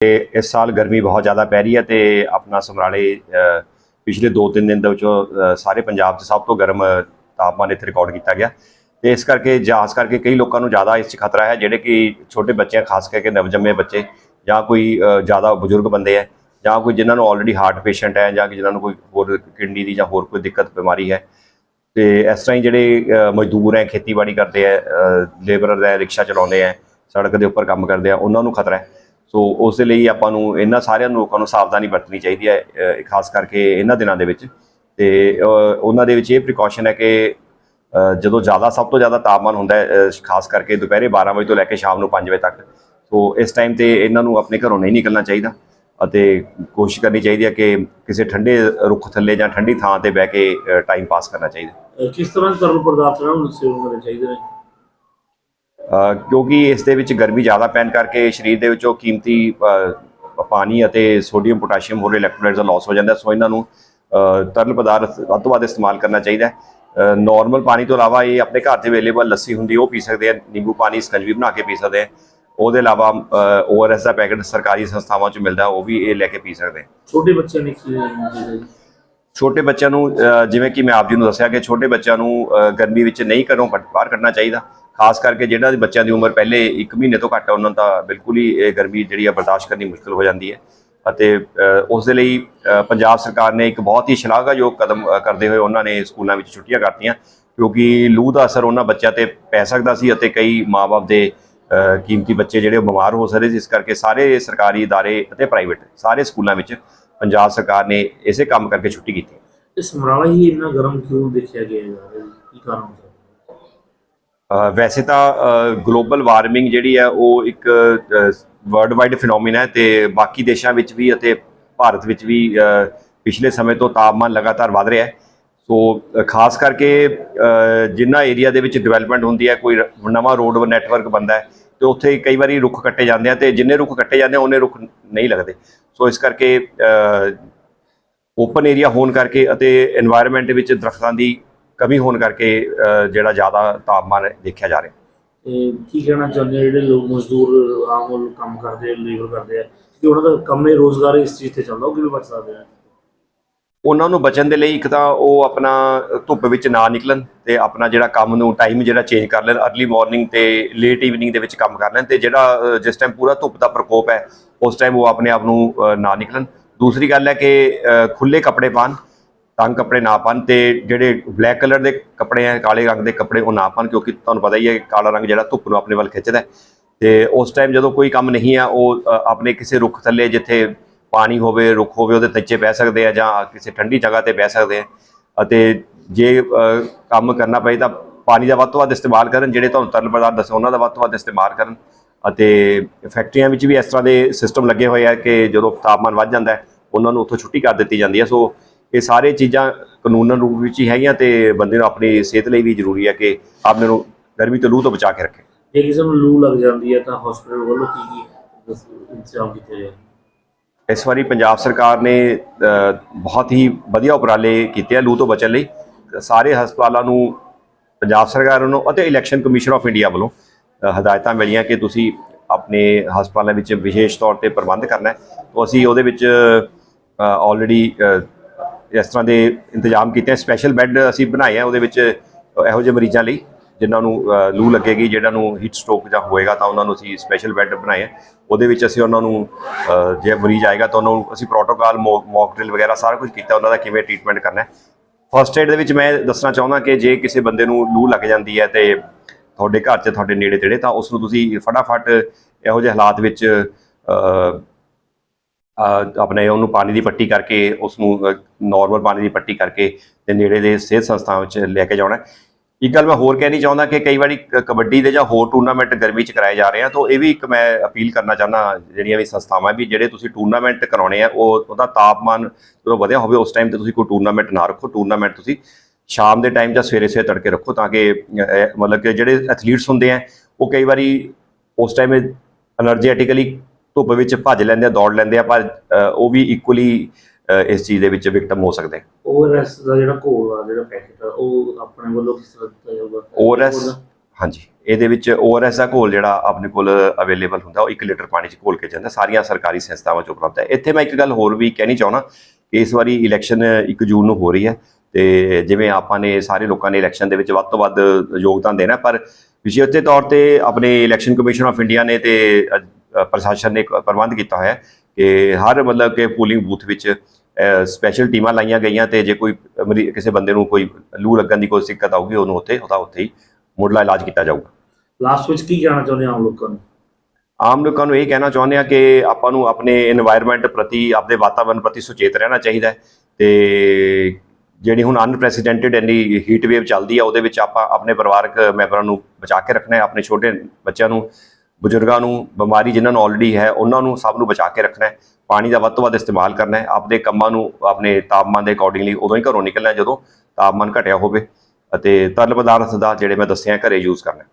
ਤੇ ਇਸ ਸਾਲ ਗਰਮੀ ਬਹੁਤ ਜ਼ਿਆਦਾ ਪੈ ਰਹੀ ਹੈ ਤੇ ਆਪਣਾ ਸਮਰਾਲੇ ਪਿਛਲੇ 2-3 ਦਿਨ ਦੇ ਵਿੱਚੋਂ ਸਾਰੇ ਪੰਜਾਬ 'ਚ ਸਭ ਤੋਂ ਗਰਮ ਤਾਪਮਾਨ ਇੱਥੇ ਰਿਕਾਰਡ ਕੀਤਾ ਗਿਆ। ਤੇ ਇਸ ਕਰਕੇ ਜਾਸ ਕਰਕੇ ਕਈ ਲੋਕਾਂ ਨੂੰ ਜ਼ਿਆਦਾ ਇਸ 'ਚ ਖਤਰਾ ਹੈ, ਜਿਹੜੇ ਕਿ ਛੋਟੇ ਬੱਚੇ ਆ, ਖਾਸ ਕਰਕੇ ਨਵਜੰਮੇ ਬੱਚੇ, ਜਾਂ ਕੋਈ ਜ਼ਿਆਦਾ ਬਜ਼ੁਰਗ ਬੰਦੇ ਹੈ ਜਾਂ ਕੋਈ ਜਿਨ੍ਹਾਂ ਨੂੰ ਆਲਰੇਡੀ ਹਾਰਟ ਪੇਸ਼ੈਂਟ ਹੈ, ਜਾਂ ਕਿ ਜਿਨ੍ਹਾਂ ਨੂੰ ਕੋਈ ਹੋਰ ਕਿਡਨੀ ਦੀ ਜਾਂ ਹੋਰ ਕੋਈ ਦਿੱਕਤ, ਬਿਮਾਰੀ ਹੈ। ਤੇ ਇਸ ਤਰ੍ਹਾਂ ਹੀ ਜਿਹੜੇ ਮਜ਼ਦੂਰ ਹੈ, ਖੇਤੀਬਾੜੀ ਕਰਦੇ ਹੈ ਲੇਬਰਰ ਹੈ, ਰਿਕਸ਼ਾ ਚਲਾਉਂਦੇ ਹੈ, ਸੜਕ ਦੇ ਉੱਪਰ ਕੰਮ ਕਰਦੇ ਆ, ਉਹਨਾਂ ਨੂੰ ਖਤਰਾ ਹੈ। ਸੋ ਉਸ ਦੇ ਲਈ ਆਪਾਂ ਨੂੰ ਇਹਨਾਂ ਸਾਰਿਆਂ ਨੂੰ ਲੋਕਾਂ ਨੂੰ ਸਾਵਧਾਨੀ ਵਰਤਣੀ ਚਾਹੀਦੀ ਹੈ ਖਾਸ ਕਰਕੇ ਇਹਨਾਂ ਦਿਨਾਂ ਦੇ ਵਿੱਚ। ਤੇ ਉਹਨਾਂ ਦੇ ਵਿੱਚ ਇਹ ਪ੍ਰੀਕਾਸ਼ਨ ਹੈ ਕਿ ਜਦੋਂ ਜ਼ਿਆਦਾ, ਸਭ ਤੋਂ ਜ਼ਿਆਦਾ ਤਾਪਮਾਨ ਹੁੰਦਾ ਹੈ ਖਾਸ ਕਰਕੇ ਦੁਪਹਿਰੇ 12 ਵਜੇ ਤੋਂ ਲੈ ਕੇ ਸ਼ਾਮ ਨੂੰ 5 ਵਜੇ ਤੱਕ। ਸੋ ਇਸ ਟਾਈਮ ਤੇ ਇਹਨਾਂ ਨੂੰ ਆਪਣੇ ਘਰੋਂ ਨਹੀਂ ਨਿਕਲਣਾ ਚਾਹੀਦਾ ਅਤੇ ਕੋਸ਼ਿਸ਼ ਕਰਨੀ ਚਾਹੀਦੀ ਹੈ ਕਿ ਕਿਸੇ ਠੰਡੇ ਰੁੱਖ ਥੱਲੇ ਜਾਂ ਠੰਡੀ ਥਾਂ ਤੇ ਬਹਿ ਕੇ ਟਾਈਮ ਪਾਸ ਕਰਨਾ ਚਾਹੀਦਾ। ਕਿਸ ਤਰ੍ਹਾਂ ਤਰਲ ਪਦਾਰਥ ਨਾਲ ਸੇਵਨ ਕਰਨੇ ਚਾਹੀਦੇ ਨੇ? ਕਿਉਂਕਿ ਇਸ ਦੇ ਵਿੱਚ ਗਰਮੀ ਜ਼ਿਆਦਾ ਪੈਣ ਕਰਕੇ ਸਰੀਰ ਦੇ ਵਿੱਚੋਂ ਕੀਮਤੀ ਪਾਣੀ ਅਤੇ ਸੋਡੀਅਮ ਪੋਟਾਸ਼ੀਅਮ ਹੋਰ ਇਲੈਕਟ੍ਰੋਲਾਈਟਸ ਦਾ ਲਾਸ ਹੋ ਜਾਂਦਾ। ਸੋ ਇਹਨਾਂ ਨੂੰ ਤਰਲ ਪਦਾਰਥ ਵੱਧ ਤੋਂ ਵੱਧ ਇਸਤੇਮਾਲ ਕਰਨਾ ਚਾਹੀਦਾ ਨਾਰਮਲ ਪਾਣੀ ਤੋਂ ਇਲਾਵਾ ਇਹ ਆਪਣੇ ਘਰ 'ਚ ਅਵੇਲੇਬਲ ਲੱਸੀ ਹੁੰਦੀ ਉਹ ਪੀ ਸਕਦੇ ਆ ਨਿੰਬੂ ਪਾਣੀ ਸਕੰਜਵੀ ਬਣਾ ਕੇ ਪੀ ਸਕਦੇ ਆ ਉਹਦੇ ਇਲਾਵਾ ਓਆਰਐਸ ਦਾ ਪੈਕੇਟ ਸਰਕਾਰੀ ਸੰਸਥਾਵਾਂ 'ਚ ਮਿਲਦਾ ਉਹ ਵੀ ਇਹ ਲੈ ਕੇ ਪੀ ਸਕਦੇ ਆ ਛੋਟੇ ਬੱਚਿਆਂ ਨੇ ਕੀ ਛੋਟੇ ਬੱਚਿਆਂ ਨੂੰ ਜਿਵੇਂ ਕਿ ਮੈਂ ਆਪ ਜੀ ਨੂੰ ਦੱਸਿਆ ਕਿ ਛੋਟੇ ਬੱਚਿਆਂ ਨੂੰ ਗਰਮੀ ਵਿੱਚ ਨਹੀਂ ਘਰੋਂ ਬਾਹਰ ਕੱਢਣਾ ਚਾਹੀਦਾ। ਖਾਸ ਕਰਕੇ ਜਿਹੜਾ ਦੇ ਬੱਚਿਆਂ ਦੀ ਉਮਰ ਪਹਿਲੇ 1 ਮਹੀਨੇ ਤੋਂ ਘੱਟ ਹੈ ਉਹਨਾਂ ਨੂੰ ਤਾਂ ਬਿਲਕੁਲ ਹੀ ਇਹ ਗਰਮੀ ਜਿਹੜੀ ਆ ਬਰਦਾਸ਼ਤ ਕਰਨੀ ਮੁਸ਼ਕਲ ਹੋ ਜਾਂਦੀ ਹੈ ਅਤੇ ਅ, ਉਸ ਦੇ ਲਈ ਅ, ਪੰਜਾਬ ਸਰਕਾਰ ਨੇ ਇੱਕ ਬਹੁਤ ਹੀ ਸ਼ਲਾਘਾਯੋਗ ਕਦਮ ਅ, ਕਰਦੇ ਹੋਏ ਉਹਨਾਂ ਨੇ ਸਕੂਲਾਂ ਵਿੱਚ ਛੁੱਟੀਆਂ ਕਰਤੀਆਂ ਕਿਉਂਕਿ ਲੂ ਦਾ ਅਸਰ ਉਹਨਾਂ ਬੱਚਿਆਂ ਤੇ ਪੈ ਸਕਦਾ ਸੀ ਅਤੇ ਕਈ ਮਾਪੇ ਦੇ ਅ, ਕੀਮਤੀ ਬੱਚੇ ਜਿਹੜੇ ਉਹ ਬਿਮਾਰ ਹੋ ਸਕਦੇ ਸੀ ਇਸ ਕਰਕੇ ਸਾਰੇ ਸਰਕਾਰੀ ادارے ਅਤੇ ਪ੍ਰਾਈਵੇਟ ਸਾਰੇ ਸਕੂਲਾਂ ਵਿੱਚ ਪੰਜਾਬ ਸਰਕਾਰ ਨੇ ਇਸੇ ਕੰਮ ਕਰਕੇ ਛੁੱਟੀ ਕੀਤੀ ਇਹ ਸਮਰਾਲਾ ਹੀ ਇੰਨਾ ਗਰਮ ਕਿਉਂ ਦੇਖਿਆ ਗਿਆ ਹੈ ਯਾਰ? ਕੀ ਕਾਰਨ ਹੋ ਸਕਦਾ ਅ, ਵੈਸੇ ਤਾਂ ਗਲੋਬਲ ਵਾਰਮਿੰਗ ਜਿਹੜੀ ਹੈ, ਉਹ ਇੱਕ ਵਰਲਡ ਵਾਈਡ ਫੀਨੋਮੀਨਾ ਹੈ ਤੇ ਬਾਕੀ ਦੇਸ਼ਾਂ ਵਿੱਚ ਵੀ ਅਤੇ ਭਾਰਤ ਵਿੱਚ ਵੀ ਪਿਛਲੇ ਸਮੇਂ ਤੋਂ ਤਾਪਮਾਨ ਲਗਾਤਾਰ ਵਧ ਰਿਹਾ ਹੈ। ਸੋ ਖਾਸ ਕਰਕੇ ਜਿੰਨਾ ਏਰੀਆ ਦੇ ਵਿੱਚ ਡਿਵੈਲਪਮੈਂਟ ਹੁੰਦੀ ਹੈ, ਕੋਈ ਨਵਾਂ ਰੋਡ ਨੈਟਵਰਕ ਬੰਦਾ ਹੈ, ਤੇ ਉੱਥੇ ਕਈ ਵਾਰੀ ਰੁੱਖ ਕੱਟੇ ਜਾਂਦੇ ਆ ਤੇ ਜਿੰਨੇ ਰੁੱਖ ਕੱਟੇ ਜਾਂਦੇ ਆ, ਉਹਨੇ ਰੁੱਖ ਨਹੀਂ ਲੱਗਦੇ। ਸੋ, ਇਸ ਕਰਕੇ ਓਪਨ ਏਰੀਆ ਹੋਣ ਕਰਕੇ ਅਤੇ এনवायरमेंट ਵਿੱਚ ਦਰਖਤਾਂ ਦੀ ਕਮੀ ਹੋਣ ਕਰਕੇ ਜਿਹੜਾ ਜ਼ਿਆਦਾ ਤਾਪਮਾਨ ਦੇਖਿਆ ਜਾ ਰਿਹਾ। ਤੇ ਕੀ ਕਹਿਣਾ ਚਾਹੁੰਦੇ ਜਿਹੜੇ ਲੋਕ ਮਜ਼ਦੂਰ ਆਮ ਕੰਮ ਕਰਦੇ ਆ ਲੇਬਰ ਕਰਦੇ ਆ? ਕਿ ਉਹਨਾਂ ਦਾ ਕੰਮ ਹੈ ਰੋਜ਼ਗਾਰ ਇਸ ਚੀਜ਼ ਤੇ ਚੱਲਦਾ ਉਹ ਕਿਵੇਂ ਬਚ ਸਕਦੇ ਆ? ਉਹਨਾਂ ਨੂੰ ਬਚਣ ਦੇ ਲਈ ਇੱਕ ਤਾਂ ਉਹ ਆਪਣਾ ਧੁੱਪ ਵਿੱਚ ਨਾ ਨਿਕਲਣ ਤੇ ਆਪਣਾ ਜਿਹੜਾ ਕੰਮ ਨੂੰ ਟਾਈਮ ਜਿਹੜਾ ਚੇਂਜ ਕਰ ਲੈਣ अर्ਲੀ ਮਾਰਨਿੰਗ ਤੇ ਲੇਟ ਈਵਨਿੰਗ ਦੇ ਵਿੱਚ ਕੰਮ ਕਰ ਲੈਣ ਤੇ ਜਿਹੜਾ ਜਿਸ ਟਾਈਮ ਪੂਰਾ ਧੁੱਪ ਦਾ ਪ੍ਰਕੋਪ ਹੈ ਉਸ ਟਾਈਮ ਉਹ ਆਪਣੇ ਆਪ ਨੂੰ ਨਾ ਨਿਕਲਣ। ਦੂਸਰੀ ਗੱਲ ਹੈ ਕਿ ਖੁੱਲੇ ਕੱਪੜੇ ਪਾਣ ਤੰਗ ਕੱਪੜੇ ਨਾ ਪਾਣ ਤੇ ਜਿਹੜੇ ਬਲੈਕ ਕਲਰ ਦੇ ਕੱਪੜੇ ਹੈ ਕਾਲੇ ਰੰਗ ਦੇ ਕੱਪੜੇ ਉਹ ਨਾ ਪਾਣ ਕਿਉਂਕਿ ਤੁਹਾਨੂੰ ਪਤਾ ਹੀ ਹੈ ਕਾਲਾ ਰੰਗ ਜਿਹੜਾ ਧੁੱਪ ਨੂੰ ਆਪਣੇ ਵੱਲ ਖਿੱਚਦਾ ਹੈ। ਤੇ ਉਸ ਟਾਈਮ ਜਦੋਂ ਕੋਈ ਕੰਮ ਨਹੀਂ ਆ, ਉਹ ਆਪਣੇ ਕਿਸੇ ਰੁੱਖ ਥੱਲੇ ਜਿੱਥੇ ਪਾਣੀ ਹੋਵੇ, ਰੁੱਖ ਹੋਵੇ, ਉਹਦੇ ਤੱਚੇ ਬਹਿ ਸਕਦੇ ਆ ਜਾਂ ਕਿਸੇ ਠੰਡੀ ਜਗ੍ਹਾ ਤੇ ਬਹਿ ਸਕਦੇ ਆ ਅਤੇ ਜੇ ਕੰਮ ਕਰਨਾ ਪਏ ਤਾਂ ਪਾਣੀ ਦਾ ਵੱਧ ਤੋਂ ਵੱਧ ਇਸਤੇਮਾਲ ਕਰਨ, ਜਿਹੜੇ ਤੁਹਾਨੂੰ ਤਰਲ ਪਦਾਰਥ ਦੱਸੇ ਉਹਨਾਂ ਦਾ ਵੱਧ ਤੋਂ ਵੱਧ ਇਸਤੇਮਾਲ ਕਰਨ ਅਤੇ ਫੈਕਟਰੀਆਂ ਵਿੱਚ ਵੀ ਇਸ ਤਰ੍ਹਾਂ ਦੇ ਸਿਸਟਮ ਲੱਗੇ ਹੋਏ ਆ ਕਿ ਜਦੋਂ ਤਾਪਮਾਨ ਵੱਧ ਜਾਂਦਾ ਹੈ, ਉਹਨਾਂ ਨੂੰ ਉੱਥੋਂ ਛੁੱਟੀ ਕਰ ਦਿੱਤੀ ਜਾਂਦੀ ਹੈ। ਸੋ ਇਹ ਸਾਰੇ ਚੀਜ਼ਾਂ ਕਾਨੂੰਨਨ ਰੂਪ ਵਿੱਚ ਹੀ ਹੈਗੀਆਂ ਤੇ ਬੰਦੇ ਨੂੰ ਆਪਣੀ ਸਿਹਤ ਲਈ ਵੀ ਜ਼ਰੂਰੀ ਹੈ ਕਿ ਆਪਣੇ ਨੂੰ ਗਰਮੀ ਤੋਂ ਲੂ ਤੋਂ ਬਚਾ ਕੇ ਰੱਖੇ। ਜੇ ਕਿਸੇ ਨੂੰ ਲੂ ਲੱਗ ਜਾਂਦੀ ਹੈ ਤਾਂ ਹਸਪੀਟਲ ਵੱਲੋਂ ਕੀ ਕੀ ਇੰਤਜ਼ਾਮ ਕੀਤੇ ਜਾਏ ਇਸ ਵਾਰੀ ਪੰਜਾਬ ਸਰਕਾਰ ਨੇ ਬਹੁਤ ਹੀ ਵਧੀਆ ਉਪਰਾਲੇ ਕੀਤੇ ਆ ਲੂ ਤੋਂ ਬਚਣ ਲਈ। ਸਾਰੇ ਹਸਪਤਾਲਾਂ ਨੂੰ ਪੰਜਾਬ ਸਰਕਾਰ ਵੱਲੋਂ ਅਤੇ ਇਲੈਕਸ਼ਨ ਕਮਿਸ਼ਨ ਆਫ ਇੰਡੀਆ ਵੱਲੋਂ ਹਦਾਇਤਾਂ ਮਿਲੀਆਂ ਕਿ ਤੁਸੀਂ ਆਪਣੇ ਹਸਪਤਾਲਾਂ ਵਿੱਚ ਵਿਸ਼ੇਸ਼ ਤੌਰ ਤੇ ਪ੍ਰਬੰਧ ਕਰਨਾ ਹੈ। ਤੋਂ ਅਸੀਂ ਉਹਦੇ ਵਿੱਚ ਆਲਰੇਡੀ ਇਸ ਤਰ੍ਹਾਂ ਦੇ ਇੰਤਜ਼ਾਮ ਕੀਤੇ ਆ। ਸਪੈਸ਼ਲ ਬੈੱਡ ਅਸੀਂ ਬਣਾਏ ਆ, ਉਹਦੇ ਵਿੱਚ ਇਹੋ ਜਿਹੇ ਮਰੀਜ਼ਾਂ ਲਈ ਜਿਨ੍ਹਾਂ ਨੂੰ ਲੂ ਲੱਗੇਗੀ, ਜਿਹੜਾ ਨੂੰ ਹੀਟ ਸਟ੍ਰੋਕ ਜਾਂ ਹੋਏਗਾ, ਤਾਂ ਉਹਨਾਂ ਨੂੰ ਅਸੀਂ ਸਪੈਸ਼ਲ ਬੈੱਡ ਬਣਾਏ ਆ। ਉਹਦੇ ਵਿੱਚ ਅਸੀਂ ਉਹਨਾਂ ਨੂੰ ਜੇ ਮਰੀਜ਼ ਆਏਗਾ ਤਾਂ ਉਹਨਾਂ ਨੂੰ ਅਸੀਂ ਪ੍ਰੋਟੋਕਾਲ ਮੌਕ ਡਰਿਲ ਵਗੈਰਾ ਸਾਰਾ ਕੁਝ ਕੀਤਾ, ਉਹਨਾਂ ਦਾ ਕਿਵੇਂ ਟ੍ਰੀਟਮੈਂਟ ਕਰਨਾ ਹੈ। ਫਸਟ ਏਡ ਦੇ ਵਿੱਚ ਮੈਂ ਦੱਸਣਾ ਚਾਹੁੰਦਾ ਕਿ ਜੇ ਕਿਸੇ ਬੰਦੇ ਨੂੰ ਲੂ ਲੱਗ ਜਾਂਦੀ ਹੈ ਤੇ ਤੁਹਾਡੇ ਘਰ 'ਚ, ਤੁਹਾਡੇ ਨੇੜੇ ਤੇੜੇ, ਤਾਂ ਉਸ ਨੂੰ ਤੁਸੀਂ ਫਟਾਫਟ ਇਹੋ ਜਿਹੇ ਹਾਲਾਤ ਵਿੱਚ ਆਪਣੇ ਉਹਨੂੰ ਪਾਣੀ ਦੀ ਪੱਟੀ ਕਰਕੇ ਉਸ ਨੂੰ ਨਾਰਮਲ ਪਾਣੀ ਦੀ ਪੱਟੀ ਕਰਕੇ ਤੇ ਨੇੜੇ ਦੇ ਸਿਹਤ ਸੰਸਥਾਵਾਂ ਵਿੱਚ ਲੈ ਕੇ ਜਾਣਾ ਇੱਕ ਗੱਲ ਮੈਂ ਹੋਰ ਕਹਿਣੀ ਚਾਹੁੰਦਾ ਕਿ ਕਈ ਵਾਰੀ ਕਬੱਡੀ ਦੇ ਜਾਂ ਹੋਰ ਟੂਰਨਾਮੈਂਟ ਗਰਮੀ 'ਚ ਕਰਾਏ ਜਾ ਰਹੇ ਆ, ਤਾਂ ਇਹ ਵੀ ਇੱਕ ਮੈਂ ਅਪੀਲ ਕਰਨਾ ਚਾਹੁੰਦਾ ਜਿਹੜੀਆਂ ਵੀ ਸੰਸਥਾਵਾਂ ਵੀ, ਜਿਹੜੇ ਤੁਸੀਂ ਟੂਰਨਾਮੈਂਟ ਕਰਾਉਣੇ ਆ, ਉਹ, ਉਹਦਾ ਤਾਪਮਾਨ ਜਦੋਂ ਵਧਿਆ ਹੋਵੇ ਉਸ ਟਾਈਮ ਤੇ ਤੁਸੀਂ ਕੋਈ ਟੂਰਨਾਮੈਂਟ ਨਾ ਰੱਖੋ ਟੂਰਨਾਮੈਂਟ ਤੁਸੀਂ ਸ਼ਾਮ ਦੇ ਟਾਈਮ ਜਾਂ ਸਵੇਰੇ ਸਵੇਰੇ ਤੜਕੇ ਰੱਖੋ ਤਾਂ ਕਿ ਮਤਲਬ ਕਿ ਜਿਹੜੇ ਐਥਲੀਟਸ ਹੁੰਦੇ ਆ, ਉਹ ਕਈ ਵਾਰੀ ਉਸ ਟਾਈਮ ਐਨਰਜੈਟਿਕਲੀ ਧੁੱਪ ਵਿੱਚ ਭੱਜ ਲੈਂਦੇ ਆ ਦੌੜ ਲੈਂਦੇ ਆ ਪਰ ਉਹ ਵੀ ਇਕੁਅਲੀ ਇਸ ਚੀਜ਼ ਦੇ ਵਿੱਚ ਵਿਕਟਮ ਹੋ ਸਕਦੇ ਆ। ਓਆਰਐਸ ਦਾ ਜਿਹੜਾ ਘੋਲ ਆ ਜਿਹੜਾ ਪੈਕੇਟ ਆ ਉਹ ਆਪਣੇ ਵੱਲੋਂ ਕਿਸ ਤਰ੍ਹਾਂ ਦਿੱਤਾ ਜਾਊਗਾ? ORS ਹਾਂਜੀ। ਇਹਦੇ ਵਿੱਚ ORS ਦਾ ਘੋਲ ਜਿਹੜਾ ਆਪਣੇ ਕੋਲ ਅਵੇਲੇਬਲ ਹੁੰਦਾ ਉਹ 1 ਲੀਟਰ ਪਾਣੀ 'ਚ ਘੋਲ ਕੇ ਜਾਂਦਾ। ਸਾਰੀਆਂ ਸਰਕਾਰੀ ਸੰਸਥਾਵਾਂ 'ਚ ਉਪਲਬਧ ਹੈ। ਇੱਥੇ ਮੈਂ ਇੱਕ ਗੱਲ ਹੋਰ ਵੀ ਕਹਿਣੀ ਚਾਹੁੰਦਾ ਕਿ ਇਸ ਵਾਰੀ ਇਲੈਕਸ਼ਨ 1 ਜੂਨ ਨੂੰ ਹੋ ਰਹੀ ਹੈ ਤੇ ਜਿਵੇਂ ਆਪਾਂ ਨੇ ਸਾਰੇ ਲੋਕਾਂ ਨੇ ਇਲੈਕਸ਼ਨ ਦੇ ਵਿੱਚ ਵੱਧ ਤੋਂ ਵੱਧ ਯੋਗਦਾਨ ਦੇਣਾ ਪਰ ਵਿਸ਼ੇਸ਼ਤੇ ਤੌਰ ਤੇ ਆਪਣੇ ਇਲੈਕਸ਼ਨ ਕਮਿਸ਼ਨ ਆਫ ਇੰਡੀਆ ਨੇ ਤੇ ਪ੍ਰਸ਼ਾਸਨ ਨੇ ਪ੍ਰਬੰਧ ਕੀਤਾ ਹੋਇਆ ਹੈ ਕਿ ਹਰ ਮਤਲਬ ਕਿ ਪੂਲਿੰਗ ਬੂਥ ਵਿੱਚ ਸਪੈਸ਼ਲ ਟੀਮਾਂ ਲਾਈਆਂ ਗਈਆਂ ਤੇ ਜੇ ਕੋਈ ਕਿਸੇ ਬੰਦੇ ਨੂੰ ਕੋਈ ਲੂ ਲੱਗਣ ਦੀ ਕੋਈ ਸਿੱਕਤ ਆਊਗੀ ਉਹਨੂੰ ਉੱਥੇ ਉਹਦਾ ਉੱਥੇ ਹੀ ਮੁੱਢਲਾ ਇਲਾਜ ਕੀਤਾ ਜਾਊਗਾ। ਲਾਸਟ ਵਿੱਚ ਕੀ ਕਹਿਣਾ ਚਾਹੁੰਦੇ ਆਮ ਲੋਕਾਂ ਨੂੰ? ਆਮ ਲੋਕਾਂ ਨੂੰ ਇਹ ਕਹਿਣਾ ਚਾਹੁੰਦੇ ਆ ਕਿ ਆਪਾਂ ਨੂੰ ਆਪਣੇ এনवायरमेंट ਪ੍ਰਤੀ ਆਪਣੇ ਵਾਤਾਵਰਣ ਪ੍ਰਤੀ ਸੁਚੇਤ ਰਹਿਣਾ ਚਾਹੀਦਾ ਹੈ ਤੇ ਜਿਹੜੀ ਹੁਣ ਅਨਪ੍ਰੈਸੀਡੈਂਟਡ ਐਨੀ ਹੀਟ ਵੇਵ ਚੱਲਦੀ ਆ ਉਹਦੇ ਵਿੱਚ ਆਪਾਂ ਆਪਣੇ ਪਰਿਵਾਰਕ ਮੈਂਬਰਾਂ ਨੂੰ ਬਚਾ ਕੇ ਰੱਖਣਾ ਹੈ ਆਪਣੇ ਛੋਟੇ ਬੱਚਿਆਂ ਨੂੰ ਬਜ਼ੁਰਗਾਂ ਨੂੰ, ਬਿਮਾਰੀ ਜਿਨ੍ਹਾਂ ਨੂੰ ਆਲਰੇਡੀ ਹੈ, ਉਹਨਾਂ ਨੂੰ ਸਭ ਨੂੰ ਬਚਾ ਕੇ ਰੱਖਣਾ ਹੈ। ਪਾਣੀ ਦਾ ਵੱਧ ਤੋਂ ਵੱਧ ਇਸਤੇਮਾਲ ਕਰਨਾ ਹੈ। ਆਪਦੇ ਕੰਮਾਂ ਨੂੰ, ਆਪਣੇ ਤਾਪਮਾਨ ਦੇ ਅਕੋਰਡਿੰਗਲੀ ਉਦੋਂ ਹੀ ਘਰੋਂ ਨਿਕਲਣਾ ਜਦੋਂ ਤਾਪਮਾਨ ਘਟਿਆ ਹੋਵੇ। ਅਤੇ ਤਰਲ ਪਦਾਰਥ ਦਾ, ਜਿਹੜੇ ਮੈਂ ਦੱਸਿਆ, ਘਰੇ ਯੂਜ਼ ਕਰਨਾ